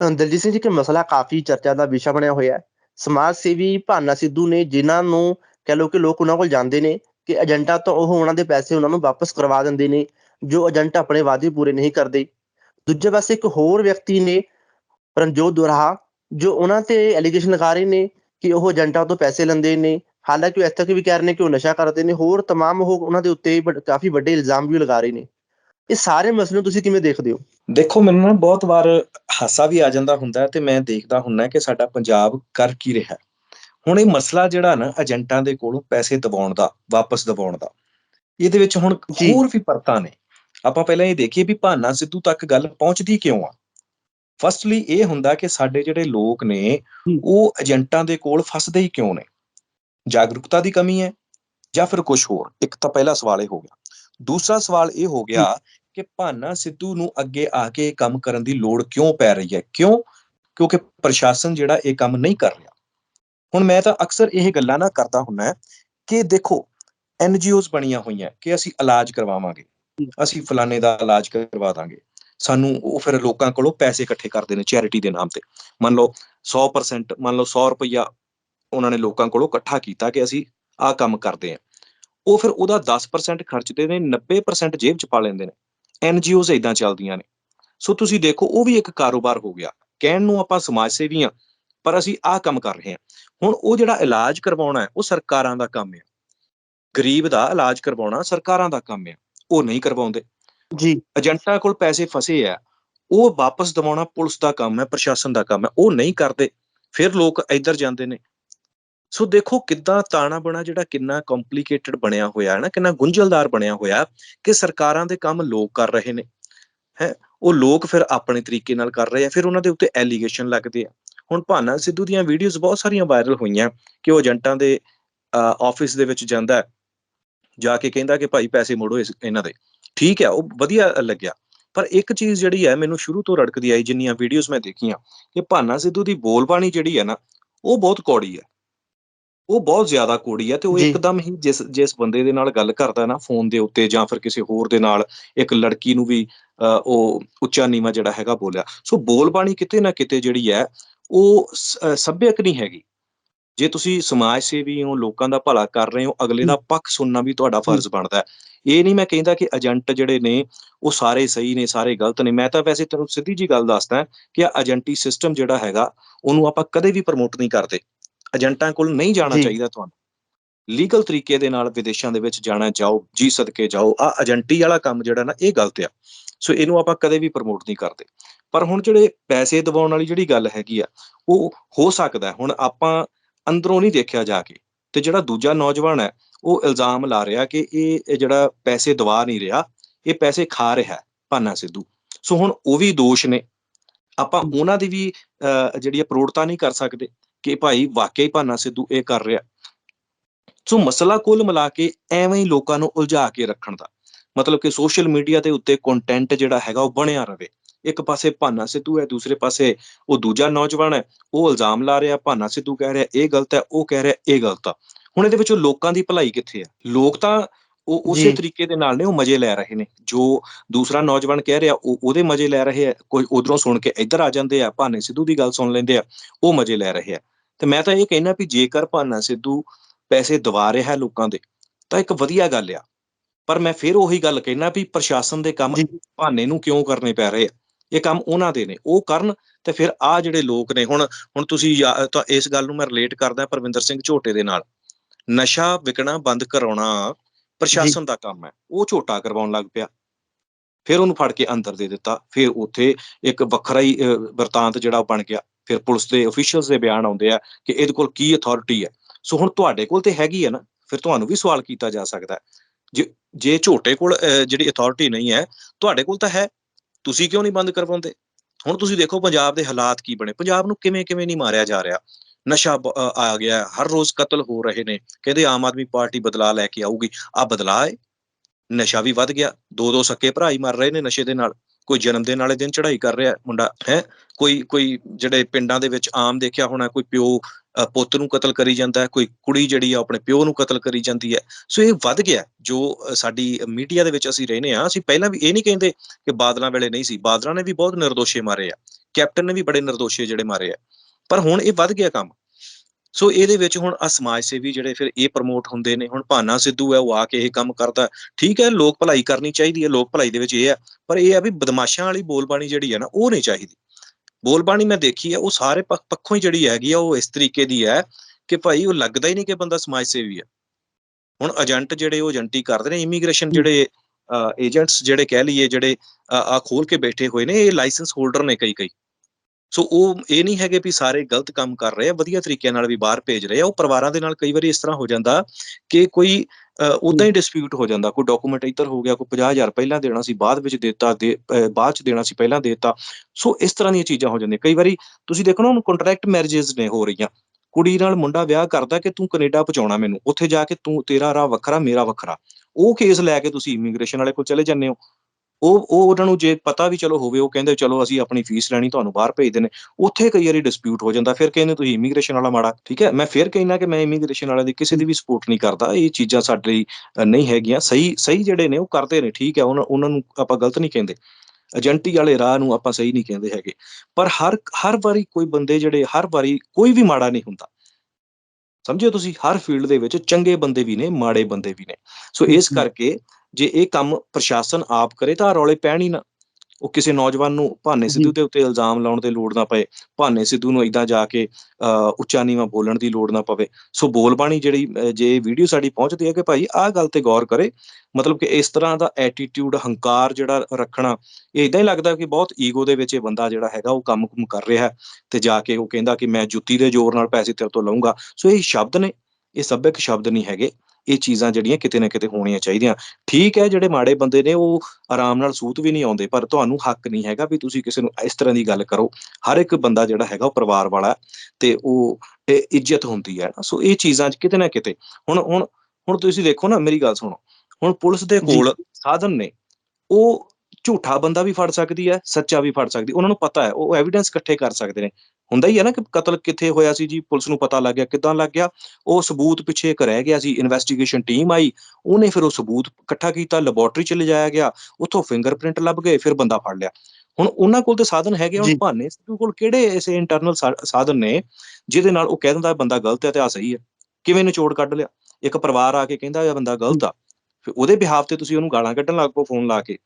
ਅ, ਦਲਜੀਤ ਸਿੰਘ ਜੀ ਕਿ ਮਸਲਾ ਕਾਫੀ ਚਰਚਾ ਦਾ ਵਿਸ਼ਾ ਬਣਿਆ ਹੋਇਆ ਹੈ ਸਮਾਜ ਸੇਵੀ ਭਾਨਾ ਸਿੱਧੂ ਨੇ ਜਿਨ੍ਹਾਂ ਨੂੰ ਕਹਿ ਲਓ ਕਿ ਲੋਕ ਉਹਨਾਂ ਕੋਲ ਜਾਂਦੇ ਨੇ ਕਿ ਏਜੰਟਾਂ ਤੋਂ ਉਹ ਉਹਨਾਂ ਦੇ ਪੈਸੇ ਉਹਨਾਂ ਨੂੰ ਵਾਪਸ ਕਰਵਾ ਦਿੰਦੇ ਨੇ ਜੋ ਏਜੰਟ ਆਪਣੇ ਵਾਅਦੇ ਪੂਰੇ ਨਹੀਂ ਕਰਦੇ ਦੂਜੇ ਪਾਸੇ ਇੱਕ ਹੋਰ ਵਿਅਕਤੀ ਨੇ ਰਣਜੋਤ ਦੁਰਾਹਾ ਜੋ ਉਹਨਾਂ ਤੇ ਐਲੀਗੇਸ਼ਨ ਲਗਾ ਰਹੇ ਨੇ ਕਿ ਉਹ ਏਜੰਟਾਂ ਤੋਂ ਪੈਸੇ ਲੈਂਦੇ ਨੇ ਹਾਲਾਂਕਿ ਉਹ ਇੱਥੇ ਤੱਕ ਵੀ ਕਹਿ ਰਹੇ ਨੇ ਕਿ ਉਹ ਨਸ਼ਾ ਕਰਦੇ ਨੇ ਹੋਰ तमाम ਉਹ ਉਹਨਾਂ ਦੇ ਉੱਤੇ ਵੱਡ- ਕਾਫੀ ਵੱਡੇ ਇਲਜ਼ਾਮ ਵੀ ਲਗਾ ਰਹੇ ਨੇ ਇਹ ਸਾਰੇ ਮਸਲੇ ਨੂੰ ਤੁਸੀਂ ਕਿਵੇਂ ਦੇਖਦੇ ਹੋ ਦੇਖੋ ਮੈਨੂੰ ਨਾ ਬਹੁਤ ਵਾਰ ਹਾਸਾ ਵੀ ਆ ਜਾਂਦਾ ਹੁੰਦਾ ਤੇ ਮੈਂ ਦੇਖਦਾ ਹੁੰਦਾ ਕਿ ਸਾਡਾ ਪੰਜਾਬ ਕਰ ਕੀ ਰਿਹਾ। ਹੁਣ ਇਹ ਮਸਲਾ ਜਿਹੜਾ ਨਾ ਏਜੰਟਾਂ ਦੇ ਕੋਲੋਂ ਪੈਸੇ ਦਬਾਉਣ ਦਾ ਵਾਪਸ ਦਬਾਉਣ ਦਾ ਇਹਦੇ ਵਿੱਚ ਹੁਣ। ਹੋਰ ਵੀ ਪਰਤਾਂ ਨੇ ਆਪਾਂ ਪਹਿਲਾਂ ਇਹ ਦੇਖੀਏ ਵੀ ਭਾਨਾ ਸਿੱਧੂ ਤੱਕ ਗੱਲ ਪਹੁੰਚਦੀ ਕਿਉਂ ਆ ਫਸਟਲੀ ਇਹ ਹੁੰਦਾ ਕਿ ਸਾਡੇ ਜਿਹੜੇ ਲੋਕ ਨੇ। ਉਹ ਏਜੰਟਾਂ ਦੇ ਕੋਲ ਫਸਦੇ ਹੀ ਕਿਉਂ ਨੇ ਜਾਗਰੂਕਤਾ ਦੀ ਕਮੀ ਹੈ ਜਾਂ ਫਿਰ ਕੁਝ ਹੋਰ ਇੱਕ ਤਾਂ ਪਹਿਲਾ ਸਵਾਲ ਇਹ ਹੋ ਗਿਆ ਦੂਸਰਾ ਸਵਾਲ ਇਹ ਹੋ ਗਿਆ ਕਿ ਭਾਨਾ ਸਿੱਧੂ ਨੂੰ ਅੱਗੇ ਆ ਕੇ ਇਹ ਕੰਮ ਕਰਨ ਦੀ ਲੋੜ ਕਿਉਂ ਪੈ ਰਹੀ ਹੈ? ਕਿਉਂ? ਕਿਉਂਕਿ ਪ੍ਰਸ਼ਾਸਨ ਜਿਹੜਾ ਇਹ ਕੰਮ ਨਹੀਂ ਕਰ ਰਿਹਾ। ਹੁਣ ਮੈਂ ਤਾਂ ਅਕਸਰ ਇਹ ਗੱਲਾਂ ਨਾ ਕਰਦਾ ਹੁੰਨਾ ਕਿ ਦੇਖੋ ਐਨਜੀਓਜ਼ ਬਣੀਆਂ ਹੋਈਆਂ ਕਿ ਅਸੀਂ ਇਲਾਜ ਕਰਵਾਵਾਂਗੇ। ਅਸੀਂ ਫਲਾਣੇ ਦਾ ਇਲਾਜ ਕਰਵਾ ਦਾਂਗੇ। ਸਾਨੂੰ ਉਹ ਫਿਰ ਲੋਕਾਂ ਕੋਲੋਂ ਪੈਸੇ ਇਕੱਠੇ ਕਰਦੇ ਨੇ ਚੈਰਿਟੀ ਦੇ ਨਾਮ ਤੇ। ਮੰਨ ਲਓ 100% ਮੰਨ ਲਓ 100 ਰੁਪਇਆ ਉਹਨਾਂ ਨੇ ਲੋਕਾਂ ਕੋਲੋਂ ਇਕੱਠਾ ਕੀਤਾ ਕਿ ਅਸੀਂ ਆਹ ਕੰਮ ਕਰਦੇ ਹਾਂ। ਉਹ ਫਿਰ ਉਹਦਾ 10% ਖਰਚਦੇ ਨੇ 90% ਜੇਬ 'ਚ ਪਾ ਲੈਂਦੇ ਨੇ। ਐਨਜੀਓਜ਼ ਇਦਾਂ ਚੱਲਦੀਆਂ ਨੇ। ਸੋ ਤੁਸੀਂ ਦੇਖੋ ਉਹ ਵੀ ਇੱਕ ਕਾਰੋਬਾਰ ਹੋ ਗਿਆ। ਕਹਿਣ ਨੂੰ ਆਪਾਂ ਸਮਾਜ ਸੇਵੀ ਹਾਂ ਪਰ ਅਸੀਂ ਆਹ ਕੰਮ ਕਰ ਰਹੇ ਹਾਂ। ਹੁਣ ਉਹ ਜਿਹੜਾ ਇਲਾਜ ਕਰਵਾਉਣਾ ਹੈ ਉਹ ਸਰਕਾਰਾਂ ਦਾ ਕੰਮ ਹੈ। ਗਰੀਬ ਦਾ ਇਲਾਜ ਕਰਵਾਉਣਾ ਸਰਕਾਰਾਂ ਦਾ ਕੰਮ ਹੈ। ਉਹ ਨਹੀਂ ਕਰਵਾਉਂਦੇ। ਜੀ। ਏਜੰਟਾਂ ਕੋਲ ਪੈਸੇ ਫਸੇ ਆ ਉਹ ਵਾਪਸ ਦਿਵਾਉਣਾ ਪੁਲਿਸ ਦਾ ਕੰਮ ਹੈ ਪ੍ਰਸ਼ਾਸਨ ਦਾ ਕੰਮ ਹੈ ਉਹ ਨਹੀਂ ਕਰਦੇ। ਫਿਰ ਲੋਕ ਇੱਧਰ ਜਾਂਦੇ ਨੇ। ਸੋ ਦੇਖੋ ਕਿੱਦਾਂ ਤਾਣਾ ਬਣਾ ਜਿਹੜਾ ਕਿੰਨਾ ਕੰਪਲਿਕੇਟਡ ਬਣਿਆ ਹੋਇਆ ਹੈ ਨਾ, ਕਿੰਨਾ ਗੁੰਝਲਦਾਰ ਬਣਿਆ ਹੋਇਆ ਕਿ ਸਰਕਾਰਾਂ ਦੇ ਕੰਮ ਲੋਕ ਕਰ ਰਹੇ ਨੇ, ਹੈ, ਉਹ ਲੋਕ ਫਿਰ ਆਪਣੇ ਤਰੀਕੇ ਨਾਲ ਕਰ ਰਹੇ ਆ, ਫਿਰ ਉਹਨਾਂ ਦੇ ਉੱਤੇ ਐਲੀਗੇਸ਼ਨ ਲੱਗਦੇ ਆ। ਹੁਣ ਭਾਨਾ ਸਿੱਧੂ ਦੀਆਂ ਵੀਡੀਓਜ਼ ਬਹੁਤ ਸਾਰੀਆਂ ਵਾਇਰਲ ਹੋਈਆਂ ਕਿ ਉਹ ਏਜੰਟਾਂ ਦੇ ਆਫਿਸ ਦੇ ਵਿੱਚ ਜਾਂਦਾ ਜਾ ਕੇ ਕਹਿੰਦਾ ਕਿ ਭਾਈ ਪੈਸੇ ਮੋੜੋ ਇਸ- ਇਹਨਾਂ ਦੇ। ਠੀਕ ਹੈ, ਉਹ ਵਧੀਆ ਲੱਗਿਆ। ਪਰ ਇੱਕ ਚੀਜ਼ ਜਿਹੜੀ ਹੈ ਮੈਨੂੰ ਸ਼ੁਰੂ ਤੋਂ ਰੜਕਦੀ ਆਈ, ਜਿੰਨੀਆਂ ਵੀਡੀਓਜ਼ ਮੈਂ ਦੇਖੀਆਂ, ਕਿ ਭਾਨਾ ਸਿੱਧੂ ਦੀ ਬੋਲਬਾਣੀ ਜਿਹੜੀ ਹੈ ਨਾ, ਉਹ ਬਹੁਤ ਕੌੜੀ ਹੈ। ਉਹ ਬਹੁਤ ਜ਼ਿਆਦਾ ਕੌੜੀ ਹੈ ਤੇ ਉਹ। ਇੱਕਦਮ ਹੀ ਜਿਸ ਜਿਸ ਬੰਦੇ ਦੇ ਨਾਲ ਗੱਲ ਕਰਦਾ ਨਾ ਫੋਨ ਦੇ ਉੱਤੇ ਜਾਂ ਫਿਰ ਕਿਸੇ ਹੋਰ ਦੇ ਨਾਲ ਇੱਕ ਲੜਕੀ ਨੂੰ ਵੀ ਉਹ ਉੱਚਾ ਨੀਵਾ ਜਿਹੜਾ ਹੈਗਾ ਬੋਲਿਆ। ਸੋ ਬੋਲਬਾਣੀ ਕਿਤੇ ਨਾ ਕਿਤੇ ਜਿਹੜੀ ਹੈ ਉਹ ਸੱਭਿਅਕ ਨਹੀਂ ਹੈਗੀ। ਜੇ ਤੁਸੀਂ ਸਮਾਜ ਸੇਵੀ ਹੋ ਲੋਕਾਂ ਦਾ ਭਲਾ ਕਰ ਰਹੇ ਹੋ ਅਗਲੇ ਦਾ ਪੱਖ ਸੁਣਨਾ ਵੀ ਤੁਹਾਡਾ ਫਰਜ਼ ਬਣਦਾ ਹੈ। ਇਹ ਨਹੀਂ ਮੈਂ ਕਹਿੰਦਾ ਕਿ ਏਜੰਟ ਜਿਹੜੇ ਨੇ ਉਹ ਸਾਰੇ ਸਹੀ ਨੇ ਸਾਰੇ ਗਲਤ ਨੇ। ਮੈਂ ਤਾਂ ਵੈਸੇ ਤੈਨੂੰ ਸਿੱਧੀ ਜੀ ਗੱਲ ਦੱਸਦਾ ਕਿ ਆ ਏਜੰਟੀ ਸਿਸਟਮ ਜਿਹੜਾ ਹੈਗਾ ਉਹਨੂੰ ਆਪਾਂ ਕਦੇ ਵੀ ਪ੍ਰਮੋਟ ਨਹੀਂ ਕਰਦੇ। ਏਜੰਟਾਂ ਕੋਲ ਨਹੀਂ ਜਾਣਾ। ਚਾਹੀਦਾ ਤੁਹਾਨੂੰ। ਲੀਗਲ ਤਰੀਕੇ ਦੇ ਨਾਲ ਵਿਦੇਸ਼ਾਂ ਦੇ ਵਿੱਚ ਜਾਣਾ ਜਾਓ ਜੀ ਸਦਕੇ ਜਾਓ ਆ ਏਜੰਟੀ ਵਾਲਾ ਕੰਮ ਜਿਹੜਾ ਨਾ ਇਹ ਗਲਤ ਆ। ਸੋ ਇਹਨੂੰ ਆਪਾਂ ਕਦੇ ਵੀ ਪ੍ਰਮੋਟ ਨਹੀਂ ਕਰਦੇ। ਪਰ ਹੁਣ ਜਿਹੜੇ ਪੈਸੇ ਦਿਵਾਉਣ ਵਾਲੀ ਜਿਹੜੀ ਗੱਲ ਹੈਗੀ ਆ ਉਹ ਹੋ ਸਕਦਾ। ਹੁਣ ਆਪਾਂ ਅੰਦਰੋਂ ਨਹੀਂ ਦੇਖਿਆ ਜਾ ਕੇ। ਤੇ ਜਿਹੜਾ ਦੂਜਾ ਨੌਜਵਾਨ ਹੈ ਉਹ ਇਲਜ਼ਾਮ ਲਾ ਰਿਹਾ ਕਿ ਇਹ ਜਿਹੜਾ ਪੈਸੇ ਦਵਾ ਨਹੀਂ ਰਿਹਾ ਇਹ ਪੈਸੇ ਖਾ ਰਿਹਾ ਭਾਨਾ ਸਿੱਧੂ। ਸੋ ਹੁਣ ਉਹ ਵੀ ਦੋਸ਼ ਨੇ। ਆਪਾਂ ਉਹਨਾਂ ਦੀ ਵੀ ਜਿਹੜੀ ਪ੍ਰੋੜਤਾ ਨਹੀਂ ਕਰ ਸਕਦੇ। ਕਿ ਭਾਈ ਵਾਕਈ ਭਾਨਾ ਸਿੱਧੂ ਇਹ ਕਰ ਰਿਹਾ। ਸੋ ਮਸਲਾ ਕੁੱਲ ਮਿਲਾ ਕੇ ਐਵੇਂ ਹੀ ਲੋਕਾਂ ਨੂੰ ਉਲਝਾ ਕੇ ਰੱਖਣ ਦਾ। ਮਤਲਬ ਕਿ ਸੋਸ਼ਲ ਮੀਡੀਆ ਦੇ ਉੱਤੇ ਕੰਟੈਂਟ ਜਿਹੜਾ ਹੈਗਾ ਉਹ ਬਣਿਆ ਰਵੇ। ਇੱਕ ਪਾਸੇ ਭਾਨਾ ਸਿੱਧੂ ਹੈ, ਦੂਸਰੇ ਪਾਸੇ ਉਹ ਦੂਜਾ ਨੌਜਵਾਨ ਹੈ, ਉਹ ਇਲਜ਼ਾਮ ਲਾ ਰਿਹਾ ਭਾਨਾ ਸਿੱਧੂ ਕਹਿ ਰਿਹਾ, ਇਹ ਗਲਤ ਹੈ, ਉਹ ਕਹਿ ਰਿਹਾ, ਇਹ ਗਲਤ ਆ। ਹੁਣ ਇਹਦੇ ਵਿੱਚ ਲੋਕਾਂ ਦੀ ਭਲਾਈ ਕਿੱਥੇ ਹੈ ਲੋਕ ਤਾਂ ਉਹ ਉਸੇ। ਤਰੀਕੇ ਦੇ ਨਾਲ ਨੇ ਉਹ ਮਜ਼ੇ ਲੈ ਰਹੇ ਨੇ। ਜੋ ਦੂਸਰਾ ਨੌਜਵਾਨ ਕਹਿ ਰਿਹਾ ਉਹ ਉਹਦੇ ਮਜ਼ੇ ਲੈ ਰਹੇ ਆ। ਕੋਈ ਉਧਰੋਂ ਸੁਣ ਕੇ ਇੱਧਰ ਆ ਜਾਂਦੇ ਆ ਭਾਨੇ ਸਿੱਧੂ ਦੀ ਗੱਲ ਸੁਣ ਲੈਂਦੇ ਆ ਉਹ ਮਜ਼ੇ ਲੈ ਰਹੇ ਆ। ਤੇ ਮੈਂ ਤਾਂ ਇਹ ਕਹਿਣਾ ਵੀ ਜੇਕਰ ਭਾਨਾ ਸਿੱਧੂ ਪੈਸੇ ਦਵਾ ਰਿਹਾ ਹੈ ਲੋਕਾਂ ਦੇ ਤਾਂ ਇੱਕ ਵਧੀਆ ਗੱਲ ਆ। ਪਰ ਮੈਂ ਫਿਰ ਉਹੀ ਗੱਲ ਕਹਿਣਾ ਵੀ ਪ੍ਰਸ਼ਾਸਨ ਦੇ ਕੰਮ। ਭਾਨੇ ਨੂੰ ਕਿਉਂ ਕਰਨੇ ਪੈ ਰਹੇ ਆ? ਇਹ ਕੰਮ ਉਹਨਾਂ ਦੇ ਨੇ। ਉਹ ਕਰਨ ਤੇ ਫਿਰ ਆ ਜਿਹੜੇ ਲੋਕ ਨੇ ਹੁਣ ਹੁਣ ਤੁਸੀਂ ਤਾਂ ਇਸ ਗੱਲ ਨੂੰ ਮੈਂ ਰਿਲੇਟ ਕਰਦਾ ਪਰਵਿੰਦਰ ਸਿੰਘ ਝੋਟੇ ਦੇ ਨਾਲ। ਨਸ਼ਾ ਵਿਕਣਾ ਬੰਦ ਕਰਾਉਣਾ ਪ੍ਰਸ਼ਾਸਨ ਦਾ ਕੰਮ ਹੈ। ਉਹ ਝੋਟਾ ਕਰਵਾਉਣ ਲੱਗ ਪਿਆ। ਫਿਰ ਉਹਨੂੰ ਫੜ ਕੇ ਅੰਦਰ ਦੇ ਦਿੱਤਾ। ਫਿਰ ਉੱਥੇ ਇੱਕ ਵੱਖਰਾ ਹੀ ਵਰਤਾਂਤ ਜਿਹੜਾ ਬਣ ਗਿਆ। ਫਿਰ ਪੁਲਿਸ ਦੇ ਅਫੀਸ਼ੀਅਲਸ ਦੇ ਬਿਆਨ ਆਉਂਦੇ ਆ ਕਿ ਇਹਦੇ ਕੋਲ ਕੀ ਅਥਾਰਟੀ ਹੈ। ਸੋ ਹੁਣ ਤੁਹਾਡੇ ਕੋਲ ਤੇ ਹੈਗੀ ਹੈ ਨਾ। ਫਿਰ ਤੁਹਾਨੂੰ ਵੀ ਸਵਾਲ ਕੀਤਾ ਜਾ ਸਕਦਾ। ਜੇ ਜੇ ਝੋਟੇ ਕੋਲ ਜਿਹੜੀ ਅਥਾਰਟੀ ਨਹੀਂ ਹੈ ਤੁਹਾਡੇ ਕੋਲ ਤਾਂ ਹੈ। ਤੁਸੀਂ ਕਿਉਂ ਨਹੀਂ ਬੰਦ ਕਰਵਾਉਂਦੇ? ਹੁਣ ਤੁਸੀਂ ਦੇਖੋ ਪੰਜਾਬ ਦੇ ਹਾਲਾਤ ਕੀ ਬਣੇ। ਪੰਜਾਬ ਨੂੰ ਕਿਵੇਂ ਕਿਵੇਂ ਨਹੀਂ ਮਾਰਿਆ ਜਾ ਰਿਹਾ। ਨਸ਼ਾ ਆ ਗਿਆ। ਹਰ ਰੋਜ਼ ਕਤਲ ਹੋ ਰਹੇ ਨੇ। ਕਹਿੰਦੇ ਆਮ ਆਦਮੀ ਪਾਰਟੀ ਬਦਲਾ ਲੈ ਕੇ ਆਊਗੀ। ਆ ਬਦਲਾ ਹੈ ਨਸ਼ਾ ਵੀ ਵੱਧ ਗਿਆ। ਦੋ ਦੋ ਸੱਕੇ ਭਰਾ ਹੀ ਮਰ ਰਹੇ ਨੇ ਨਸ਼ੇ ਦੇ ਨਾਲ। ਕੋਈ ਜਨਮ ਦਿਨ ਵਾਲੇ ਦਿਨ ਚੜ੍ਹਾਈ ਕਰ ਰਿਹਾ ਮੁੰਡਾ, ਹੈ? ਕੋਈ ਕੋਈ ਜਿਹੜੇ ਪਿੰਡਾਂ ਦੇ ਵਿੱਚ ਆਮ ਦੇਖਿਆ ਹੋਣਾ, ਕੋਈ ਪਿਓ ਪੁੱਤ ਨੂੰ ਕਤਲ ਕਰੀ ਜਾਂਦਾ ਹੈ। ਕੋਈ ਕੁੜੀ ਜਿਹੜੀ ਆ, ਆਪਣੇ ਪਿਓ ਨੂੰ ਕਤਲ ਕਰੀ ਜਾਂਦੀ ਹੈ। ਸੋ ਇਹ ਵੱਧ ਗਿਆ। ਜੋ ਸਾਡੀ ਮੀਡੀਆ ਦੇ ਵਿੱਚ ਅਸੀਂ ਰਹਿੰਦੇ ਆ ਅਸੀਂ ਪਹਿਲਾਂ ਵੀ ਇਹ ਨਹੀਂ ਕਹਿੰਦੇ ਕਿ ਬਾਦਲਾਂ ਵੇਲੇ ਨਹੀਂ ਸੀ। ਬਾਦਲਾਂ ਨੇ ਵੀ ਬਹੁਤ ਨਿਰਦੋਸ਼ੇ ਮਾਰੇ ਆ। ਕੈਪਟਨ ਨੇ ਵੀ ਬੜੇ ਨਿਰਦੋਸ਼ੇ ਜਿਹੜੇ ਮਾਰੇ ਆ। ਪਰ ਹੁਣ ਇਹ ਵੱਧ ਗਿਆ ਕੰਮ। ਸੋ ਇਹਦੇ ਵਿੱਚ ਹੁਣ ਆ ਸਮਾਜ ਸੇਵੀ ਜਿਹੜੇ ਫਿਰ ਇਹ ਪ੍ਰਮੋਟ ਹੁੰਦੇ ਨੇ, ਹੁਣ ਭਾਨਾ ਸਿੱਧੂ ਹੈ, ਉਹ ਆ ਕੇ ਇਹ ਕੰਮ ਕਰਦਾ ਠੀਕ ਹੈ, ਲੋਕ ਭਲਾਈ ਕਰਨੀ ਚਾਹੀਦੀ ਹੈ, ਲੋਕ ਭਲਾਈ ਦੇ ਵਿੱਚ ਇਹ ਹੈ, ਪਰ ਇਹ ਆ ਵੀ ਬਦਮਾਸ਼ਾਂ ਵਾਲੀ ਬੋਲਬਾਣੀ ਜਿਹੜੀ ਹੈ ਨਾ, ਉਹ ਨਹੀਂ ਚਾਹੀਦੀ। ਬੋਲਬਾਣੀ ਮੈਂ ਦੇਖੀ ਹੈ, ਉਹ ਸਾਰੇ ਪੱਖ- ਪੱਖੋਂ ਹੀ ਜਿਹੜੀ ਹੈਗੀ ਆ, ਉਹ ਇਸ ਤਰੀਕੇ ਦੀ ਹੈ ਕਿ ਭਾਈ ਉਹ ਲੱਗਦਾ ਹੀ ਨਹੀਂ ਕਿ ਬੰਦਾ ਸਮਾਜ ਸੇਵੀ ਹੈ। ਹੁਣ ਏਜੰਟ ਜਿਹੜੇ ਉਹ ਏਜੰਟੀ ਕਰਦੇ ਨੇ, ਇਮੀਗ੍ਰੇਸ਼ਨ ਜਿਹੜੇ ਏਜੰਟਸ ਜਿਹੜੇ ਕਹਿ ਲਈਏ ਜਿਹੜੇ ਆ ਖੋਲ ਕੇ ਬੈਠੇ ਹੋਏ ਨੇ, ਇਹ ਲਾਇਸੈਂਸ ਹੋਲਡਰ ਨੇ ਕਈ ਕਈ ਸੋ ਉਹ ਇਹ ਨਹੀਂ ਹੈਗੇ ਵੀ ਸਾਰੇ ਗਲਤ ਕੰਮ ਕਰ ਰਹੇ ਆ ਵਧੀਆ ਤਰੀਕੇ ਨਾਲ ਵੀ ਬਾਹਰ ਭੇਜ ਰਹੇ ਆ ਉਹ ਪਰਿਵਾਰਾਂ ਦੇ ਨਾਲ ਕਈ ਵਾਰੀ ਇਸ ਤਰ੍ਹਾਂ ਹੋ ਜਾਂਦਾ ਕਿ ਕੋਈ ਉਦਾਂ ਹੀ ਡਿਸਪਿਊਟ ਹੋ ਜਾਂਦਾ ਕੋਈ ਡਾਕੂਮੈਂਟ ਇੱਧਰ ਹੋ ਗਿਆ ਕੋਈ 50000 ਪਹਿਲਾਂ ਦੇਣਾ ਸੀ ਬਾਅਦ ਵਿੱਚ ਦਿੱਤਾ ਬਾਅਦ ਚ ਦੇਣਾ ਸੀ ਪਹਿਲਾਂ ਦੇਤਾ। ਸੋ ਇਸ ਤਰ੍ਹਾਂ ਦੀਆਂ ਚੀਜ਼ਾਂ ਹੋ ਜਾਂਦੀਆਂ। ਕਈ ਵਾਰੀ ਤੁਸੀਂ ਦੇਖੋ ਨਾ ਹੁਣ ਕੰਟਰੈਕਟ ਮੈਰਿਜਸ ਨੇ ਹੋ ਰਹੀਆਂ। ਕੁੜੀ ਨਾਲ ਮੁੰਡਾ ਵਿਆਹ ਕਰਦਾ ਕਿ ਤੂੰ ਕੈਨੇਡਾ ਪਹੁੰਚਾਉਣਾ ਮੈਨੂੰ ਉੱਥੇ ਜਾ ਕੇ ਤੂੰ ਤੇਰਾ ਰਾਹ ਵੱਖਰਾ ਮੇਰਾ ਵੱਖਰਾ। ਉਹ ਕੇਸ ਲੈ ਕੇ ਤੁਸੀਂ ਇਮੀਗ੍ਰੇਸ਼ਨ ਵਾਲੇ ਕੋਲ ਚਲੇ ਜਾਂਦੇ ਹੋ। ਉਹ ਉਹ ਉਹਨਾਂ ਨੂੰ ਜੇ ਪਤਾ ਵੀ ਚਲੋ ਹੋਵੇ ਉਹ ਕਹਿੰਦੇ ਚਲੋ ਅਸੀਂ ਆਪਣੀ ਫੀਸ ਲੈਣੀ ਤੁਹਾਨੂੰ ਬਾਹਰ ਭੇਜਦੇ ਨੇ ਉੱਥੇ ਕਈ ਵਾਰੀ ਡਿਸਪਿਊਟ ਹੋ ਜਾਂਦਾ ਫਿਰ ਕਹਿੰਦੇ ਤੁਸੀਂ ਇਮੀਗ੍ਰੇਸ਼ਨ ਵਾਲਾ ਮਾੜਾ ਠੀਕ ਹੈ? ਮੈਂ ਫਿਰ ਕਹਿਣਾ ਕਿ ਮੈਂ ਇਮੀਗ੍ਰੇਸ਼ਨ ਵਾਲਿਆਂ ਦੀ ਕਿਸੇ ਦੀ ਵੀ ਸਪੋਰਟ ਨਹੀਂ ਕਰਦਾ ਇਹ ਚੀਜ਼ਾਂ ਸਾਡੇ ਲਈ ਨਹੀਂ ਹੈਗੀਆਂ। ਸਹੀ ਸਹੀ ਜਿਹੜੇ ਨੇ ਉਹ ਕਰਦੇ ਨੇ ਠੀਕ ਹੈ? ਉਹਨਾਂ ਨੂੰ ਆਪਾਂ ਗਲਤ ਨਹੀਂ ਕਹਿੰਦੇ। ਏਜੰਟੀ ਵਾਲੇ ਰਾਹ ਨੂੰ ਆਪਾਂ ਸਹੀ ਨਹੀਂ ਕਹਿੰਦੇ ਹੈਗੇ। ਪਰ ਹਰ ਹਰ ਵਾਰੀ ਕੋਈ ਬੰਦੇ ਜਿਹੜੇ ਹਰ ਵਾਰੀ ਕੋਈ ਵੀ ਮਾੜਾ ਨਹੀਂ ਹੁੰਦਾ। ਸਮਝਿਓ ਤੁਸੀਂ? ਹਰ ਫੀਲਡ ਦੇ ਵਿੱਚ ਚੰਗੇ ਬੰਦੇ ਵੀ ਨੇ ਮਾੜੇ ਬੰਦੇ ਵੀ ਨੇ। ਸੋ ਇਸ। ਕਰਕੇ ਜੇ ਇਹ ਕੰਮ ਪ੍ਰਸ਼ਾਸਨ ਆਪ ਕਰੇ ਤਾਂ ਰੌਲੇ ਪੈਣ ਹੀ ਨਾ। ਉਹ ਕਿਸੇ ਨੌਜਵਾਨ ਨੂੰ ਭਾਨੇ ਸਿੱਧੂ। ਦੇ ਉੱਤੇ ਇਲਜ਼ਾਮ ਲਾਉਣ ਦੇ ਲੋੜ ਨਾ ਪਏ। ਭਾਨੇ ਸਿੱਧੂ ਨੂੰ ਇਦਾਂ ਜਾ ਕੇ ਉੱਚਾ ਨੀਵਾਂ ਬੋਲਣ ਦੀ ਲੋੜ ਨਾ ਪਵੇ। ਸੋ ਬੋਲਬਾਣੀ ਜਿਹੜੀ ਅਹ, ਜੇ ਵੀਡੀਓ ਸਾਡੀ ਪਹੁੰਚਦੀ ਹੈ ਕਿ ਭਾਈ ਆਹ ਗੱਲ ਤੇ ਗੌਰ ਕਰੇ ਮਤਲਬ ਕਿ ਇਸ ਤਰ੍ਹਾਂ ਦਾ ਐਟੀਟਿਊਡ ਹੰਕਾਰ ਜਿਹੜਾ ਰੱਖਣਾ ਇਹ ਇਦਾਂ ਹੀ ਲੱਗਦਾ ਕਿ ਬਹੁਤ ਈਗੋ ਦੇ ਵਿੱਚ ਇਹ ਬੰਦਾ ਜਿਹੜਾ ਹੈਗਾ ਉਹ ਕੰਮ ਕੁਮ ਕਰ ਰਿਹਾ ਤੇ ਜਾ ਕੇ ਉਹ ਕਹਿੰਦਾ ਕਿ ਮੈਂ ਜੁੱਤੀ ਦੇ ਜ਼ੋਰ ਨਾਲ ਪੈਸੇ ਤੇਰੇ ਤੋਂ ਲਵਾਂਗਾ ਸੋ ਇਹ ਸ਼ਬਦ ਨੇ ਇਹ ਸੱਭਿਅਕ ਸ਼ਬਦ ਨਹੀਂ ਹੈਗੇ। ਇਹ ਚੀਜ਼ਾਂ ਜਿਹੜੀਆਂ ਕਿਤੇ ਨਾ ਕਿਤੇ ਹੋਣੀਆਂ ਚਾਹੀਦੀਆਂ। ਠੀਕ ਹੈ ਜਿਹੜੇ ਮਾੜੇ ਬੰਦੇ ਨੇ ਉਹ ਆਰਾਮ ਨਾਲ ਸੂਤ ਵੀ ਨਹੀਂ ਆਉਂਦੇ ਪਰ ਤੁਹਾਨੂੰ ਹੱਕ ਨਹੀਂ ਹੈਗਾ ਵੀ ਤੁਸੀਂ ਕਿਸੇ ਨੂੰ ਇਸ ਤਰ੍ਹਾਂ ਦੀ ਗੱਲ ਕਰੋ। ਹਰ ਇੱਕ ਬੰਦਾ ਜਿਹੜਾ ਹੈਗਾ ਉਹ ਪਰਿਵਾਰ ਵਾਲਾ ਤੇ ਉਹ ਇੱਜ਼ਤ ਹੁੰਦੀ ਹੈ। ਸੋ ਇਹ ਚੀਜ਼ਾਂ ਕਿਤੇ ਨਾ ਕਿਤੇ ਹੁਣ ਹੁਣ ਹੁਣ ਤੁਸੀਂ ਦੇਖੋ ਨਾ ਮੇਰੀ ਗੱਲ ਸੁਣੋ। ਹੁਣ ਪੁਲਿਸ ਦੇ। ਕੋਲ ਸਾਧਨ ਨੇ ਉਹ ਝੂਠਾ ਬੰਦਾ ਵੀ ਫੜ ਸਕਦੀ ਹੈ ਸੱਚਾ ਵੀ ਫੜ ਸਕਦੀ ਉਹਨਾਂ ਨੂੰ ਪਤਾ ਹੈ ਉਹ ਐਵੀਡੈਂਸ ਇਕੱਠੇ ਕਰ ਸਕਦੇ ਨੇ। ਹੁੰਦਾ ਹੀ ਹੈ ਨਾ ਕਿ ਕਤਲ ਕਿੱਥੇ ਹੋਇਆ ਸੀ ਜੀ ਪੁਲਿਸ ਨੂੰ ਪਤਾ ਲੱਗ ਗਿਆ ਕਿੱਦਾਂ ਲੱਗ ਗਿਆ? ਉਹ ਸਬੂਤ ਪਿੱਛੇ ਇੱਕ ਰਹਿ ਗਿਆ ਸੀ ਇਨਵੈਸਟੀਗੇਸ਼ਨ ਟੀਮ ਆਈ ਉਹਨੇ ਫਿਰ ਉਹ ਸਬੂਤ ਇਕੱਠਾ ਕੀਤਾ ਲੈਬੋਰਟਰੀ ਚ ਲਿਜਾਇਆ ਗਿਆ ਉੱਥੋਂ ਫਿੰਗਰਪ੍ਰਿੰਟ ਲੱਭ ਗਏ ਫਿਰ ਬੰਦਾ ਫੜ ਲਿਆ। ਹੁਣ ਉਹਨਾਂ ਕੋਲ ਤੇ ਸਾਧਨ ਹੈਗੇ ਹੁਣ। ਭਾਨੇ ਸਿੱਧੂ ਕੋਲ ਕਿਹੜੇ ਐਸੇ ਇੰਟਰਨਲ ਸਾਧਨ ਨੇ ਜਿਹਦੇ ਨਾਲ ਉਹ ਕਹਿ ਦਿੰਦਾ ਬੰਦਾ ਗਲਤ ਹੈ ਤੇ ਆ ਸਹੀ ਹੈ ਕਿਵੇਂ ਨਿਚੋੜ ਕੱਢ ਲਿਆ? ਇੱਕ ਪਰਿਵਾਰ ਆ ਕੇ ਕਹਿੰਦਾ ਇਹ ਬੰਦਾ ਗਲਤ ਆ। ਫਿਰ ਉਹਦੇ ਬਿਹਾਫ ਤੇ ਤੁਸੀਂ ਉਹਨੂੰ ਗਾਲਾਂ ਕੱਢਣ ਲੱਗ ਪਓ ਫੋਨ ਲਾ ਕੇ।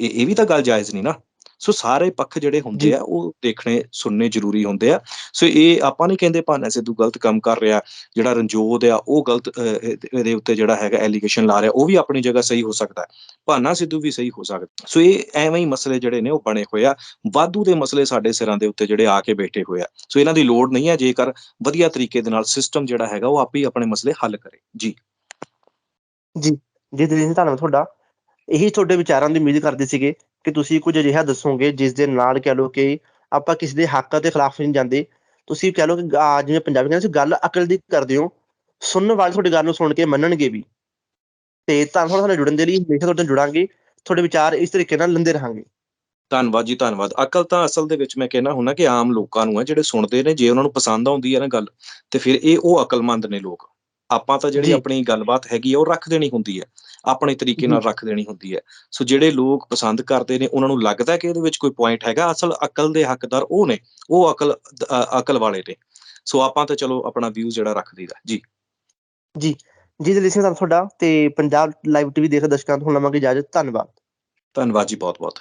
ਇਹ ਇਹ ਵੀ ਤਾਂ ਗੱਲ ਜਾਇਜ਼ ਨਹੀਂ ਨਾ। ਸੋ ਸਾਰੇ ਪੱਖ ਜਿਹੜੇ ਹੁੰਦੇ ਜੀ। ਆ ਉਹ ਦੇਖਣੇ ਸੁਣਨੇ ਜ਼ਰੂਰੀ ਹੁੰਦੇ ਆ। ਸੋ ਇਹ ਆਪਾਂ ਨਹੀਂ ਕਹਿੰਦੇ ਭਾਨਾ ਸਿੱਧੂ ਗਲਤ ਕੰਮ ਕਰ ਰਿਹਾ ਜਿਹੜਾ ਰਣਜੋਤ ਆ ਉਹ ਗਲਤ ਇਹਦੇ ਉੱਤੇ ਜਿਹੜਾ ਹੈਗਾ ਐਲੀਗੇਸ਼ਨ ਲਾ ਰਿਹਾ ਉਹ ਵੀ ਆਪਣੀ ਜਗ੍ਹਾ ਸਹੀ ਹੋ ਸਕਦਾ ਹੈ। ਭਾਨਾ ਸਿੱਧੂ ਵੀ ਸਹੀ ਹੋ ਸਕਦਾ ਸੋ ਇਹ ਐਵੇਂ ਹੀ ਮਸਲੇ ਜਿਹੜੇ ਨੇ ਉਹ ਬਣੇ ਹੋਏ ਆ। ਵਾਧੂ ਦੇ ਮਸਲੇ ਸਾਡੇ ਸਿਰਾਂ ਦੇ ਉੱਤੇ ਜਿਹੜੇ ਆ ਕੇ ਬੈਠੇ ਹੋਏ ਆ। ਸੋ ਇਹਨਾਂ ਦੀ ਲੋੜ ਨਹੀਂ ਹੈ ਜੇਕਰ ਵਧੀਆ ਤਰੀਕੇ ਦੇ ਨਾਲ ਸਿਸਟਮ ਜਿਹੜਾ ਹੈਗਾ ਉਹ ਆਪੇ ਹੀ ਆਪਣੇ ਮਸਲੇ ਹੱਲ ਕਰੇ। ਜੀ। ਜੀ। ਦਿਲਜੀਤ ਸਿੰਘ ਧੰਨਵਾਦ ਤੁਹਾਡਾ। ਇਹੀ ਤੁਹਾਡੇ ਵਿਚਾਰਾਂ ਦੀ ਉਮੀਦ ਕਰਦੇ ਸੀਗੇ। ਕਿ ਤੁਸੀਂ ਕੁਝ ਅਜਿਹਾ ਦੱਸੋਗੇ ਜਿਸ ਦੇ ਨਾਲ ਕਹਿ ਲਓ ਕਿ ਆਪਾਂ ਕਿਸੇ ਦੇ ਹੱਕ ਦੇ ਖਿਲਾਫ ਨਹੀਂ ਜਾਂਦੇ। ਤੁਸੀਂ ਕਹਿ ਲਓ ਕਿ ਜਿਵੇਂ ਪੰਜਾਬੀ ਕਹਿੰਦੇ ਸੀ, ਗੱਲ ਅਕਲ ਦੀ ਕਰਦੇ ਹੋ। ਸੁਣਨ ਵਾਲੇ ਤੁਹਾਡੀ ਗੱਲ ਨੂੰ ਸੁਣ ਕੇ ਮੰਨਣਗੇ ਵੀ। ਤੇ ਧੰਨਵਾਦ ਨਾਲ ਜੁੜਨ ਦੇ ਲਈ ਹਮੇਸ਼ਾ ਤੁਹਾਡੇ ਨਾਲ ਜੁੜਾਂਗੇ। ਤੁਹਾਡੇ ਵਿਚਾਰ ਇਸ ਤਰੀਕੇ ਨਾਲ ਲੈਂਦੇ ਰਹਾਂਗੇ। ਧੰਨਵਾਦ ਜੀ, ਧੰਨਵਾਦ। ਅਕਲ ਤਾਂ ਅਸਲ ਦੇ ਵਿੱਚ ਮੈਂ ਕਹਿਣਾ ਹੁੰਦਾ ਕਿ ਆਮ ਲੋਕਾਂ ਨੂੰ ਹੈ ਜਿਹੜੇ ਸੁਣਦੇ ਨੇ, ਜੇ ਉਹਨਾਂ ਨੂੰ ਪਸੰਦ ਆਉਂਦੀ ਹੈ ਨਾ ਗੱਲ, ਤੇ ਫਿਰ ਇਹ ਉਹ ਅਕਲਮੰਦ ਨੇ ਲੋਕ। ਆਪਾਂ ਤਾਂ ਜਿਹੜੀ ਜੀ। ਆਪਣੀ ਗੱਲਬਾਤ ਹੈਗੀ ਆ ਉਹ ਰੱਖ ਦੇਣੀ ਹੁੰਦੀ ਹੈ ਆਪਣੇ ਤਰੀਕੇ ਨਾਲ ਜੀ। ਰੱਖ ਦੇਣੀ ਹੁੰਦੀ ਹੈ ਸੋ ਜਿਹੜੇ ਲੋਕ ਪਸੰਦ ਕਰਦੇ ਨੇ ਉਹਨਾਂ ਨੂੰ ਲੱਗਦਾ ਕਿ ਇਹਦੇ ਵਿੱਚ ਕੋਈ ਪੁਆਇੰਟ ਹੈਗਾ। ਅਸਲ ਅਕਲ ਦੇ ਹੱਕਦਾਰ ਉਹ ਨੇ। ਉਹ ਅਕਲ ਅਕਲ ਵਾਲੇ ਨੇ। ਸੋ ਆਪਾਂ ਤਾਂ ਚਲੋ ਆਪਣਾ ਵਿਊ ਜਿਹੜਾ ਰੱਖ ਦਈਦਾ ਜੀ। ਜੀ। ਦਿਲਜੀਤ ਸਿੰਘ ਧੰਨਵਾਦ ਤੁਹਾਡਾ। ਤੇ ਪੰਜਾਬ ਲਾਈਵ ਟੀਵੀ ਦੇਖ ਰਹੇ ਦਰਸ਼ਕਾਂ ਤੋਂ ਹੁਣ ਲਵਾਂਗੇ ਇਜਾਜ਼ਤ। ਧੰਨਵਾਦ। ਧੰਨਵਾਦ ਜੀ ਬਹੁਤ ਬਹੁਤ